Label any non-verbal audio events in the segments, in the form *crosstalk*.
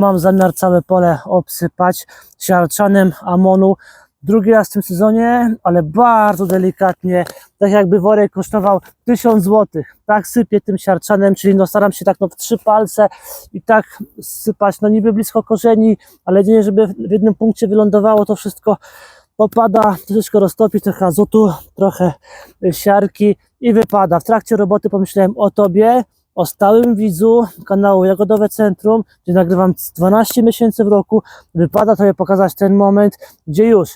Mam zamiar całe pole obsypać siarczanem amonu. Drugi raz w tym sezonie, ale bardzo delikatnie, tak jakby worek kosztował 1000 zł. Tak sypię tym siarczanem, czyli no staram się tak no w trzy palce i tak sypać, no niby blisko korzeni, ale nie żeby w jednym punkcie wylądowało to wszystko popada, troszeczkę roztopi, trochę azotu, trochę siarki i wypada. W trakcie roboty pomyślałem o Tobie, o stałym widzu kanału Jagodowe Centrum, gdzie nagrywam 12 miesięcy w roku. Wypada Tobie pokazać ten moment, gdzie już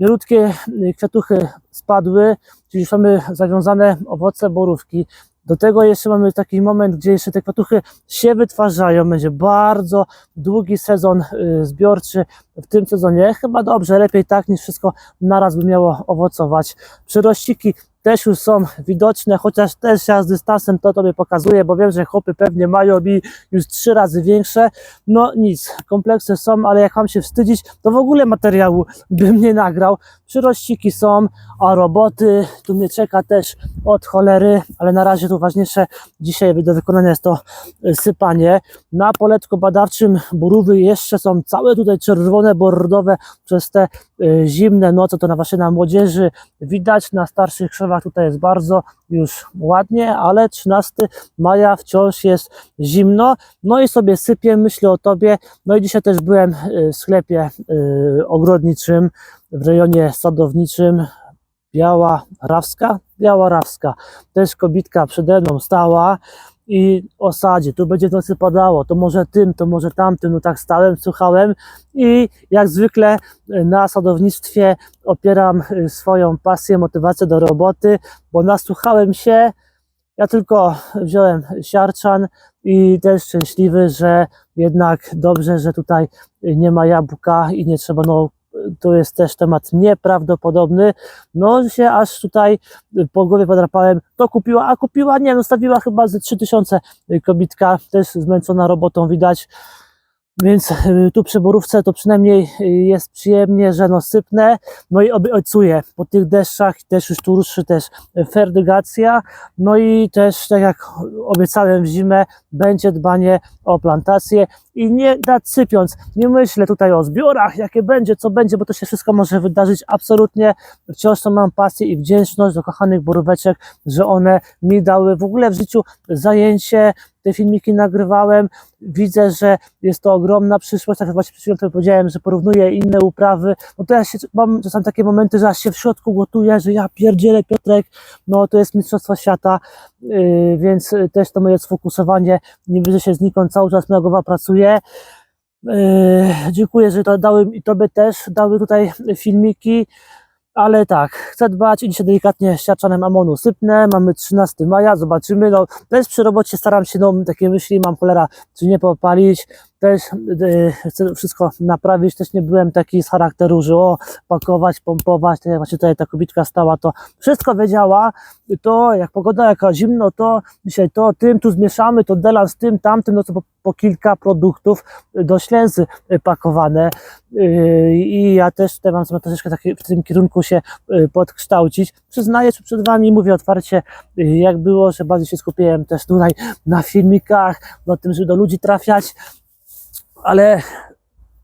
bielutkie y, kwiatuchy spadły, czyli już mamy zawiązane owoce borówki. Do tego jeszcze mamy taki moment, gdzie jeszcze te kwiatuchy się wytwarzają. Będzie bardzo długi sezon y, zbiorczy w tym sezonie. Chyba dobrze, lepiej tak niż wszystko naraz by miało owocować. Przyrościki też już są widoczne, chociaż też ja z dystansem to tobie pokazuję, bo wiem, że chłopy pewnie mają mi już trzy razy większe. No nic, kompleksy są, ale jak mam się wstydzić, to w ogóle materiału bym nie nagrał. Przyrościki są, a roboty tu mnie czeka też od cholery, ale na razie to ważniejsze dzisiaj do wykonania jest to y, sypanie. Na poletku badawczym burówy jeszcze są całe tutaj czerwone, bordowe przez te y, zimne noce, to na właśnie na młodzieży widać, na starszych krzewach tutaj jest bardzo już ładnie, ale 13 maja wciąż jest zimno, no i sobie sypię, myślę o Tobie, no i dzisiaj też byłem y, w sklepie y, ogrodniczym w rejonie sadowniczym, Biała Rawska, Biała Rawska, też kobitka przede mną stała i osadzie, tu będzie nocy padało, to może tym, to może tamtym, no tak stałem, słuchałem i jak zwykle y, na sadownictwie opieram y, swoją pasję, motywację do roboty, bo nasłuchałem się, ja tylko wziąłem siarczan i też szczęśliwy, że jednak dobrze, że tutaj nie ma jabłka i nie trzeba, no to jest też temat nieprawdopodobny, no się aż tutaj po głowie podrapałem, to kupiła, a kupiła, nie, no stawiła chyba ze 3000 y, kobitka, też zmęczona robotą widać, więc y, tu przy borówce to przynajmniej y, jest przyjemnie, że no sypnę, no i obiecuję, po tych deszczach też już tu ruszy też ferdygacja, no i też tak jak obiecałem w zimę, będzie dbanie o plantację i nie nasypiąc, nie myślę tutaj o zbiorach, jakie będzie, co będzie, bo to się wszystko może wydarzyć absolutnie, wciąż to mam pasję i wdzięczność do kochanych boróweczek, że one mi dały w ogóle w życiu zajęcie, te filmiki nagrywałem, widzę, że jest to ogromna przyszłość, tak jak właśnie przed chwilą to powiedziałem, że porównuję inne uprawy, no to ja się, mam czasami takie momenty, że aż się w środku gotuję, że ja pierdzielę Piotrek, no to jest Mistrzostwo Świata, yy, więc też to moje sfokusowanie, nie widzę się znikąd, cały czas moja głowa pracuje. Yy, dziękuję, że to dały i Tobie też, dały tutaj filmiki, ale tak, chcę dbać i dzisiaj delikatnie siarczanem amonu sypnę, mamy 13 maja, zobaczymy, no też przy robocie staram się, no takie myśli mam cholera, czy nie popalić, też yy, chcę wszystko naprawić, też nie byłem taki z charakteru, że o, pakować, pompować, tak jak właśnie tutaj ta kobitka stała, to wszystko wiedziała, to jak pogoda jaka zimno, to dzisiaj to, tym tu zmieszamy, to delan z tym, tamtym, no to po, po kilka produktów do ślęzy pakowane. Yy, i ja też tutaj mam troszeczkę taki, w tym kierunku się yy, podkształcić. Przyznaję że przed Wami, mówię otwarcie, jak było, że bardziej się skupiłem też tutaj na filmikach, na tym, żeby do ludzi trafiać, ale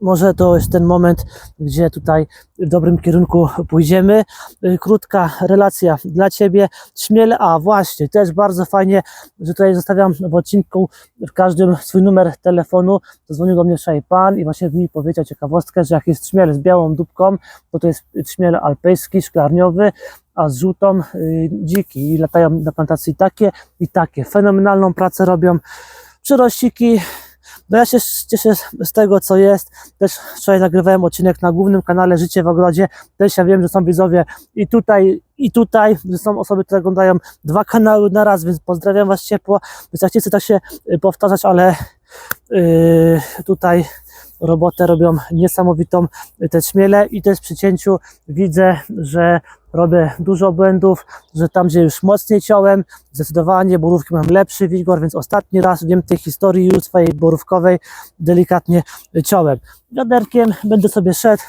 może to jest ten moment, gdzie tutaj w dobrym kierunku pójdziemy. Y, Krótka relacja dla Ciebie. Śmiele, a właśnie, też bardzo fajnie, że tutaj zostawiam w odcinku w każdym swój numer telefonu. Zadzwonił do mnie wczoraj pan i właśnie mi powiedział ciekawostkę, że jak jest trzmiel z białą dupką, to to jest trzmiel alpejski, szklarniowy, a z żółtą y, dziki i latają na plantacji takie i takie. Fenomenalną pracę robią. Przyrościki, no ja się cieszę z tego, co jest. Też wczoraj nagrywałem odcinek na głównym kanale Życie w Ogrodzie. Też ja wiem, że są widzowie i tutaj, i tutaj, że są osoby, które oglądają dwa kanały na raz, więc pozdrawiam Was ciepło. Więc ja nie chcę tak się y, powtarzać, ale yy, tutaj robotę robią niesamowitą te śmiele i też przy cięciu widzę, że robię dużo błędów, że tam, gdzie już mocniej ciąłem, zdecydowanie borówki mam lepszy wigor, więc ostatni raz wiem tej historii już swojej borówkowej delikatnie ciąłem. Wiaderkiem będę sobie szedł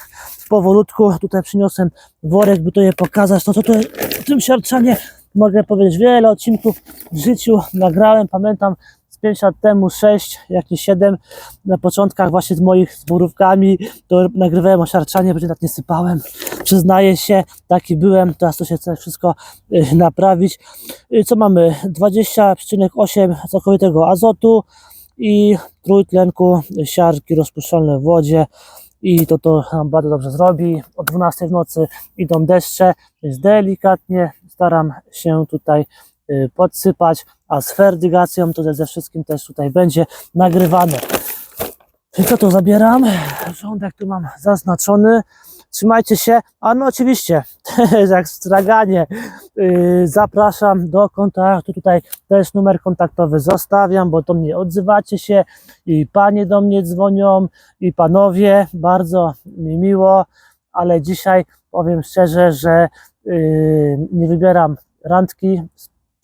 powolutku, tutaj przyniosłem worek, by to je pokazać, no to, to w tym siarczanie mogę powiedzieć, wiele odcinków w życiu nagrałem, pamiętam z 5 lat temu, 6, jak nie 7, na początkach właśnie z moich zborówkami, to nagrywałem o siarczanie, bo tak nie sypałem. Przyznaję się, taki byłem, teraz to się chce wszystko y, naprawić. Y, Co mamy? 20,8 całkowitego azotu i trójtlenku siarki rozpuszczalne w wodzie i to to nam bardzo dobrze zrobi. O 12 w nocy idą deszcze, więc delikatnie staram się tutaj y, podsypać, a z ferdygacją to ze wszystkim też tutaj będzie nagrywane. I co zabieram? Rządek tu mam zaznaczony. Trzymajcie się. A no oczywiście, *laughs* jak straganie, yy, zapraszam do kontaktu. Tutaj też numer kontaktowy zostawiam, bo do mnie odzywacie się i panie do mnie dzwonią i panowie. Bardzo mi miło, ale dzisiaj powiem szczerze, że yy, nie wybieram randki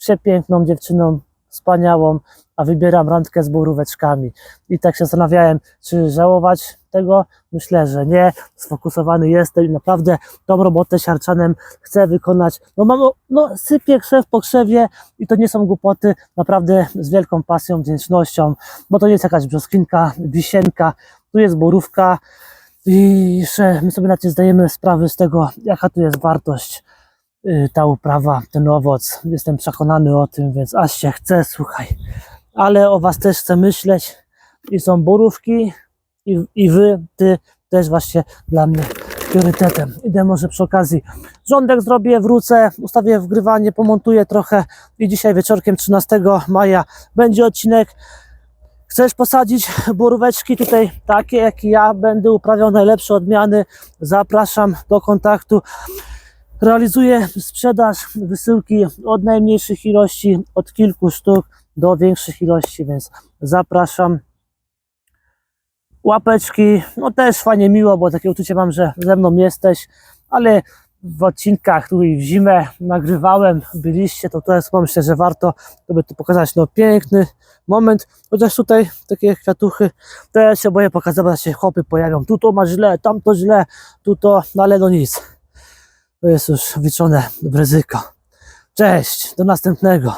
przepiękną dziewczyną, wspaniałą, a wybieram randkę z boróweczkami. I tak się zastanawiałem, czy żałować tego? Myślę, że nie. Sfokusowany jestem i naprawdę tą robotę siarczanem chcę wykonać. No mam, no sypię krzew po krzewie i to nie są głupoty, naprawdę z wielką pasją, wdzięcznością, bo to nie jest jakaś brzoskwinka, wisienka, tu jest borówka i jeszcze my sobie nie zdajemy sprawy z tego, jaka tu jest wartość ta uprawa, ten owoc. Jestem przekonany o tym, więc aż się chce, słuchaj. Ale o Was też chcę myśleć i są borówki i, i Wy, Ty też właśnie dla mnie priorytetem. Idę może przy okazji rządek zrobię, wrócę, ustawię wgrywanie, pomontuję trochę i dzisiaj wieczorkiem 13 maja będzie odcinek. Chcesz posadzić boróweczki tutaj takie jak ja, będę uprawiał najlepsze odmiany, zapraszam do kontaktu. Realizuję sprzedaż, wysyłki od najmniejszych ilości, od kilku sztuk do większych ilości, więc zapraszam. Łapeczki, no też fajnie miło, bo takie uczucie mam, że ze mną jesteś, ale w odcinkach i w zimę nagrywałem, byliście, to też myślę, że warto, żeby tu pokazać no piękny moment, chociaż tutaj takie kwiatuchy, to ja się boję pokazywać, się chłopy pojawią, tu to ma źle, tam to źle, tu to, no ale no nic, to jest już wliczone w ryzyko. Cześć, do następnego.